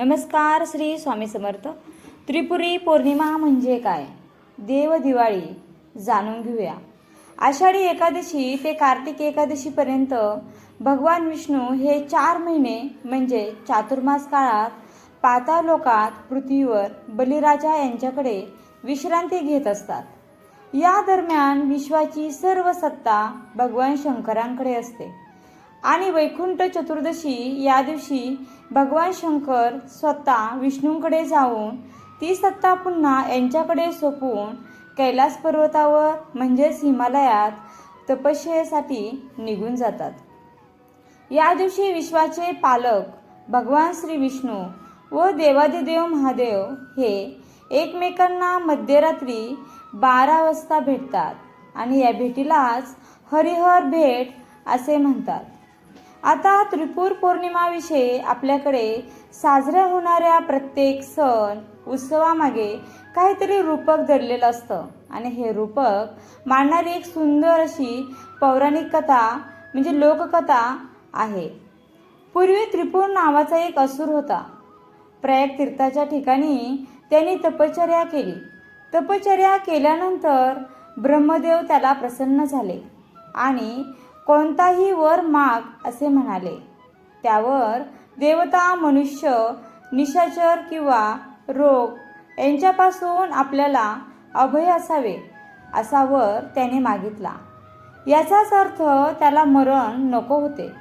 नमस्कार श्री स्वामी समर्थ. त्रिपुरी पौर्णिमा म्हणजे काय? देव दिवाळी जाणून घेऊया. आषाढी एकादशी ते कार्तिक एकादशीपर्यंत भगवान विष्णू हे चार महिने म्हणजे चातुर्मास काळात पाताळ लोकात पृथ्वीवर बलिराजा यांच्याकडे विश्रांती घेत असतात. या दरम्यान विश्वाची सर्व सत्ता भगवान शंकरांकडे असते. आणि वैकुंठ चतुर्दशी या दिवशी भगवान शंकर स्वतः विष्णूंकडे जाऊन ती सत्ता पुन्हा यांच्याकडे सोपवून कैलास पर्वतावर म्हणजेच हिमालयात तपस्येसाठी निघून जातात. या दिवशी विश्वाचे पालक भगवान श्री विष्णू व देवादिदेव महादेव हे एकमेकांना मध्यरात्री बारा वाजता भेटतात आणि या भेटीलाच हरिहर भेट असे म्हणतात. आता त्रिपूर पौर्णिमाविषयी आपल्याकडे साजऱ्या होणाऱ्या प्रत्येक सण उत्सवामागे काहीतरी रूपक धरलेलं असतं. आणि हे रूपक मांडणारी एक सुंदर अशी पौराणिक कथा म्हणजे लोककथा आहे. पूर्वी त्रिपूर नावाचा एक असुर होता. प्रयाग तीर्थाच्या ठिकाणी त्यांनी तपश्चर्या केली. तपश्चर्या केल्यानंतर ब्रह्मदेव त्याला प्रसन्न झाले आणि कोणताही वर माग असे म्हणाले. त्यावर देवता मनुष्य निशाचर किंवा रोग यांच्यापासून आपल्याला अभय असावे असा वर त्याने मागितला. याचाच अर्थ त्याला मरण नको होते.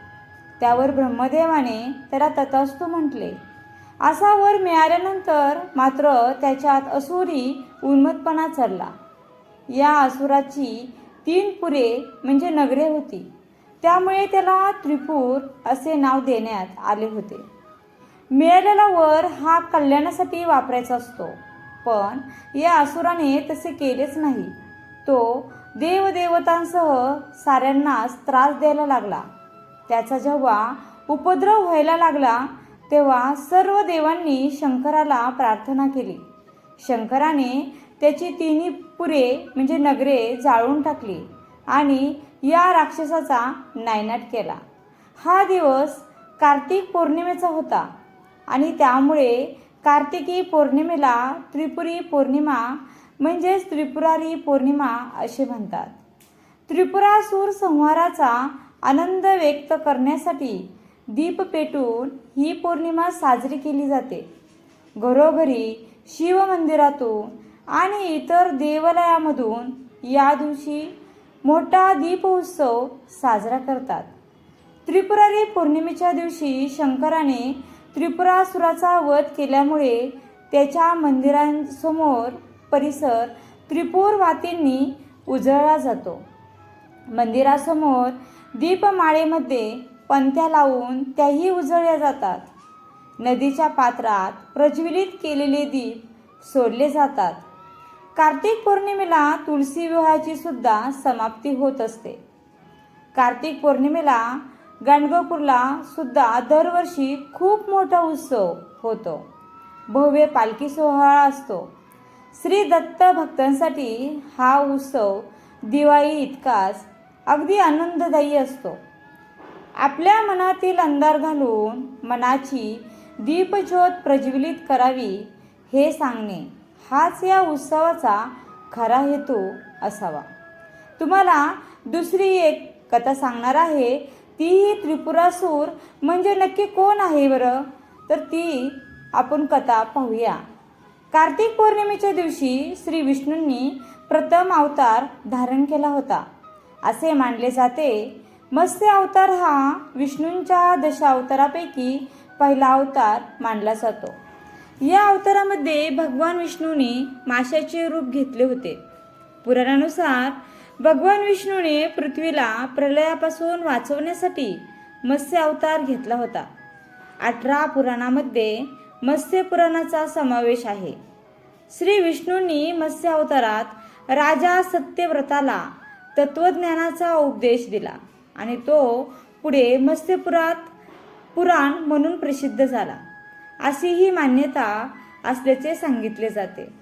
त्यावर ब्रह्मदेवाने त्याला तथास्तु म्हटले. असा वर मिळाल्यानंतर मात्र त्याच्यात असुरी उन्मतपणा चढला. या असुराची तीन पुरे म्हणजे नगरे होती. त्यामुळे त्याला त्रिपूर असे नाव देण्यात आले होते. मिळालेला वर हा कल्याणासाठी वापरायचा असतो. पण या असुराने तसे केलेच नाही. तो देवदेवतांसह साऱ्यांनाच त्रास द्यायला लागला. त्याचा जेव्हा उपद्रव व्हायला लागला तेव्हा सर्व देवांनी शंकराला प्रार्थना केली. शंकराने त्याची तिन्ही पुरे म्हणजे नगरे जाळून टाकली आणि या राक्षसाचा नायनाट केला. हा दिवस कार्तिक पौर्णिमेचा होता आणि त्यामुळे कार्तिकी पौर्णिमेला त्रिपुरी पौर्णिमा म्हणजेच त्रिपुरारी पौर्णिमा असे म्हणतात. त्रिपुरासूर संहाराचा आनंद व्यक्त करण्यासाठी दीप पेटून ही पौर्णिमा साजरी केली जाते. घरोघरी शिवमंदिरातून आणि इतर देवालयामधून या दिवशी मोठा दीप उत्सव साजरा करतात. त्रिपुरारी पौर्णिमेच्या दिवशी शंकराने त्रिपुरासुराचा वध केल्यामुळे त्याच्या मंदिरांसमोर परिसर त्रिपुरवातींनी उजळला जातो. मंदिरासमोर दीपमाळेमध्ये पंथ्या लावून त्याही उजळल्या जातात. नदीच्या पात्रात प्रज्वलित केलेले दीप सोडले जातात. कार्तिक पौर्णिमेला तुलसी विवाहाची सुद्धा समाप्ती होत असते. कार्तिक पौर्णिमेला गाणगापूरला सुद्धा दरवर्षी खूप मोठा उत्सव होतो. भव्य पालखी सोहळा असतो. श्री दत्त भक्तांसाठी हा उत्सव दिवाळी इतकाच अगदी आनंददायी असतो. आपल्या मनातील अंधार घालून मनाची दीपज्योत प्रज्वलित करावी हे सांगणे हाच या उत्सवाचा खरा हेतू असावा. तुम्हाला दुसरी एक कथा सांगणार आहे. तीही त्रिपुरासूर म्हणजे नक्की कोण आहे बरं? तर ती आपण कथा पाहूया. कार्तिक पौर्णिमेच्या दिवशी श्री विष्णूंनी प्रथम अवतार धारण केला होता. असे मानले जाते. मत्स्य अवतार हा विष्णूंच्या दशावतारापैकी पहिला अवतार मानला जातो. या अवतारामध्ये भगवान विष्णूने माशाचे रूप घेतले होते. पुराणानुसार भगवान विष्णूने पृथ्वीला प्रलयापासून वाचवण्यासाठी मत्स्य अवतार घेतला होता. अठरा पुराणामध्ये मत्स्य पुराणाचा समावेश आहे. श्री विष्णूंनी मत्स्य अवतारात राजा सत्यव्रताला तत्वज्ञानाचा उपदेश दिला आणि तो पुढे मत्स्यपुरात पुराण म्हणून प्रसिद्ध झाला. अशी ही मान्यता असल्याचे सांगितले जाते.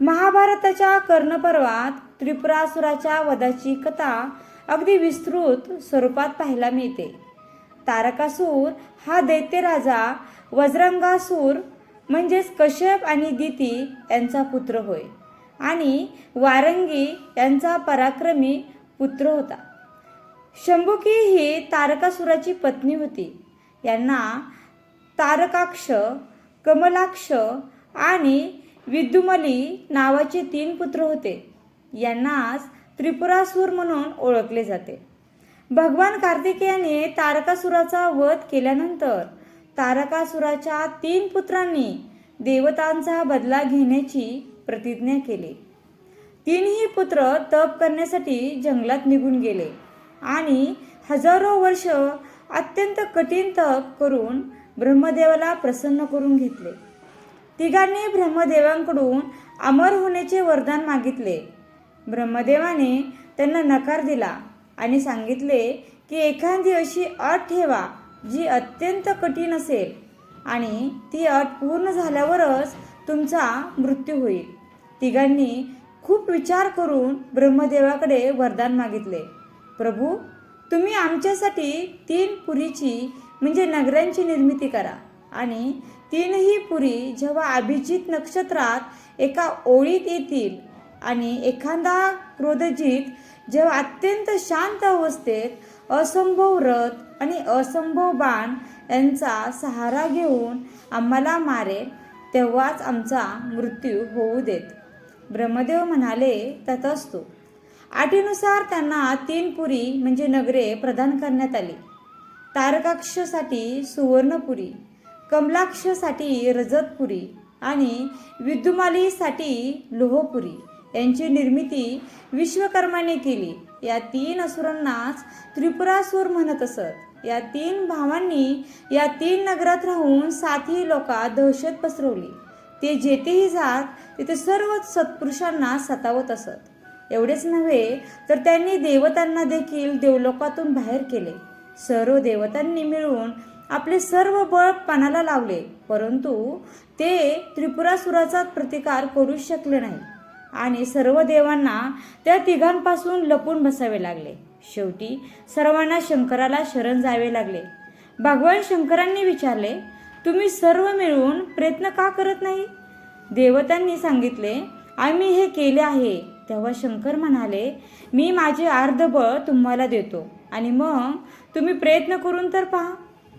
महाभारताच्या कर्णपर्वात त्रिपुरासुराच्या वधाची कथा अगदी विस्तृत स्वरूपात पाहायला मिळते. तारकासूर हा दैत्यराजा वज्रंगासूर म्हणजेच कश्यप आणि दिती यांचा पुत्र होय आणि वारंगी यांचा पराक्रमी पुत्र होता. शंभुकी ही तारकासुराची पत्नी होती. यांना तारकाक्ष कमलाक्ष आणि विद्युमली नावाचे तीन पुत्र होते. यांनाच त्रिपुरासूर म्हणून ओळखले जाते. भगवान कार्तिकेयाने तारकासुराचा वध केल्यानंतर तारकासुराच्या तीन पुत्रांनी देवतांचा बदला घेण्याची प्रतिज्ञा केली. तीनही पुत्र तप करण्यासाठी जंगलात निघून गेले आणि हजारो वर्ष अत्यंत कठीण तप करून ब्रह्मदेवाला प्रसन्न करून घेतले. तिघांनी ब्रह्मदेवांकडून अमर होण्याचे वरदान मागितले. ब्रह्मदेवाने त्यांना नकार दिला आणि सांगितले की एखादी अशी अट ठेवा जी अत्यंत कठीण असेल आणि ती अट पूर्ण झाल्यावरच तुमचा मृत्यू होईल. तिघांनी खूप विचार करून ब्रह्मदेवाकडे वरदान मागितले. प्रभू तुम्ही आमच्यासाठी तीन पुरीची म्हणजे नगरांची निर्मिती करा. आणि तीनही पुरी जेव्हा अभिजित नक्षत्रात एका ओळीत येतील आणि एखादा क्रोधजित जेव्हा अत्यंत शांत अवस्थेत असंभव रथ आणि असंभव बाण यांचा सहारा घेऊन आम्हाला मारेल तेव्हाच आमचा मृत्यू होऊ देत. ब्रह्मदेव म्हणाले तथास्तु अटीनुसार त्यांना तीन पुरी म्हणजे नगरे प्रदान करण्यात आली. तारकाक्षसाठी सुवर्णपुरी कमलाक्षसाठी रजतपुरी आणि विद्युमालीसाठी लोहपुरी यांची निर्मिती विश्वकर्माने केली. या तीन असुरांनाच त्रिपुरासूर म्हणत असत. या तीन भावांनी या तीन नगरात राहून सातही लोकात दहशत पसरवली. ते जेथेही जात तिथे सर्व सत्पुरुषांना सतावत असत. एवढेच नव्हे तर त्यांनी देवतांना देखील देवलोकातून बाहेर केले. सर्व देवतांनी मिळून आपले सर्व बळ पणाला लावले. परंतु ते त्रिपुरासुराचा प्रतिकार करू शकले नाही. आणि सर्व देवांना त्या तिघांपासून लपून बसावे लागले. शेवटी सर्वांना शंकराला शरण जावे लागले. भगवान शंकरांनी विचारले तुम्ही सर्व मिळून प्रयत्न का करत नाही? देवतांनी सांगितले आम्ही हे केले आहे. तेव्हा शंकर म्हणाले मी माझे अर्धबळ तुम्हाला देतो आणि मग तुम्ही प्रयत्न करून तर पहा.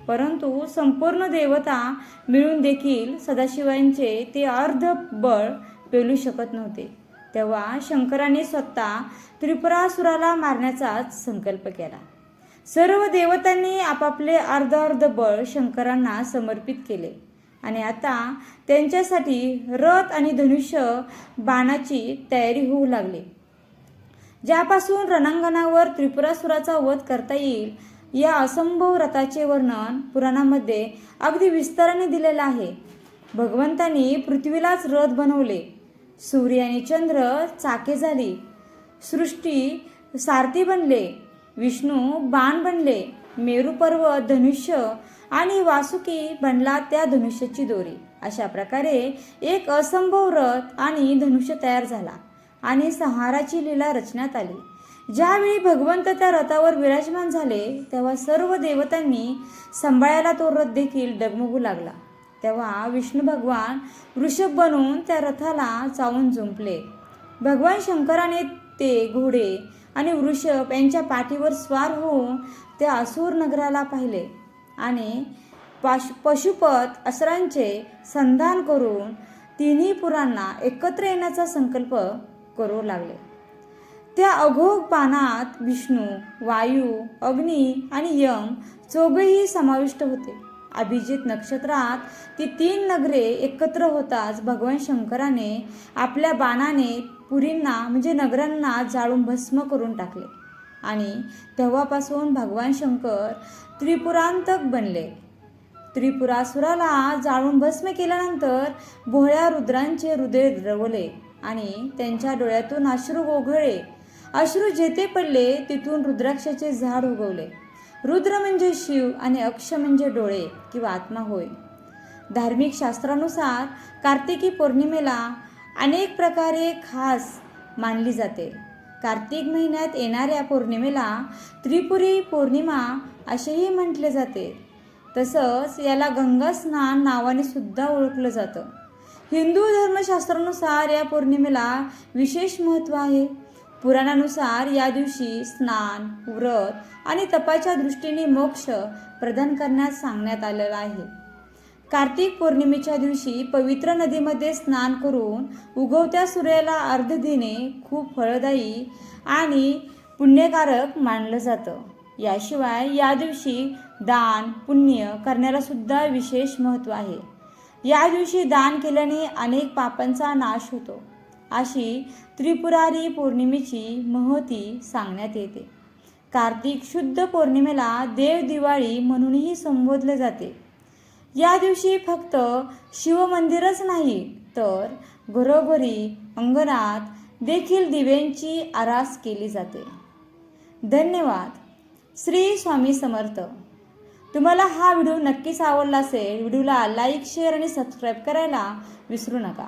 परंतु संपूर्ण देवता मिळून देखील सदाशिवांचे ते अर्ध बळ पेलू शकत नव्हते. तेव्हा शंकराने स्वतः त्रिपुरासुराला मारण्याचाच संकल्प केला. सर्व देवतांनी आपापले अर्ध अर्ध बळ शंकरांना समर्पित केले. आणि आता त्यांच्यासाठी रथ आणि धनुष्य बाणाची तयारी होऊ लागली. ज्यापासून रणांगणावर त्रिपुरासुराचा वध करता येईल या असंभव रथाचे वर्णन पुराणामध्ये अगदी विस्ताराने दिलेलं आहे. भगवंतांनी पृथ्वीलाच रथ बनवले. सूर्य आणि चंद्र चाके झाली. सृष्टी सारथी बनले. विष्णू बाण बनले. मेरू पर्वत धनुष्य आणि वासुकी बनला त्या धनुष्याची दोरी. अशा प्रकारे एक असंभव रथ आणि धनुष्य तयार झाला आणि सहाराची लीला रचण्यात आली. ज्यावेळी भगवंत त्या रथावर विराजमान झाले तेव्हा सर्व देवतांनी सांभाळायला तो रथ देखील डगमगू लागला. तेव्हा विष्णू भगवान वृषभ बनून त्या रथाला चावून जुंपले भगवान शंकराने ते घोडे आणि वृषभ यांच्या पाठीवर स्वार होऊन त्या असुर नगराला पाहिले. आणि पाश पशुपत असरांचे संधान करून तिन्ही पुरांना एकत्र येण्याचा संकल्प करू लागले. त्या अघोग बाणात विष्णू वायू अग्नी आणि यम चौघेही समाविष्ट होते. अभिजित नक्षत्रात ती तीन नगरे एकत्र होताच भगवान शंकराने आपल्या बाणाने पुरींना म्हणजे नगरांना जाळून भस्म करून टाकले. आणि तेव्हापासून भगवान शंकर त्रिपुरांतक बनले. त्रिपुरासुराला जाळून भस्म केल्यानंतर भोळ्या रुद्रांचे हृदय द्रवले आणि त्यांच्या डोळ्यातून अश्रू ओघळे अश्रू जेथे पडले तिथून रुद्राक्षाचे झाड उगवले. रुद्र म्हणजे शिव आणि अक्ष म्हणजे डोळे किंवा आत्मा होय. धार्मिक शास्त्रानुसार कार्तिकी पौर्णिमेला अनेक प्रकारे खास मानली जाते. कार्तिक महिन्यात येणाऱ्या पौर्णिमेला त्रिपुरी पौर्णिमा असेही म्हटले जाते. तसंच याला गंगा स्नान नावाने सुद्धा ओळखलं जातं. हिंदू धर्मशास्त्रानुसार या पौर्णिमेला विशेष महत्त्व आहे. पुराणानुसार या दिवशी स्नान व्रत आणि तपाच्या दृष्टीने मोक्ष प्रदान करण्यास सांगण्यात आलेलं आहे. कार्तिक पौर्णिमेच्या दिवशी पवित्र नदीमध्ये स्नान करून उगवत्या सूर्याला अर्ध देणे खूप फळदायी आणि पुण्यकारक मानलं जातं. याशिवाय या दिवशी दान पुण्य करण्याला सुद्धा विशेष महत्त्व आहे. या दिवशी दान केल्याने अनेक पापांचा नाश होतो. अशी त्रिपुरारी पौर्णिमेची महती सांगण्यात येते. कार्तिक शुद्ध पौर्णिमेला देव दिवाळी म्हणूनही संबोधले जाते. या दिवशी फक्त शिवमंदिरच नाही तर घरोघरी अंगणात देखील दिव्यांची आरास केली जाते. धन्यवाद. श्री स्वामी समर्थ. तुम्हाला हा व्हिडिओ नक्कीच आवडला असेल व्हिडिओला लाईक शेअर आणि सबस्क्राईब करायला विसरू नका.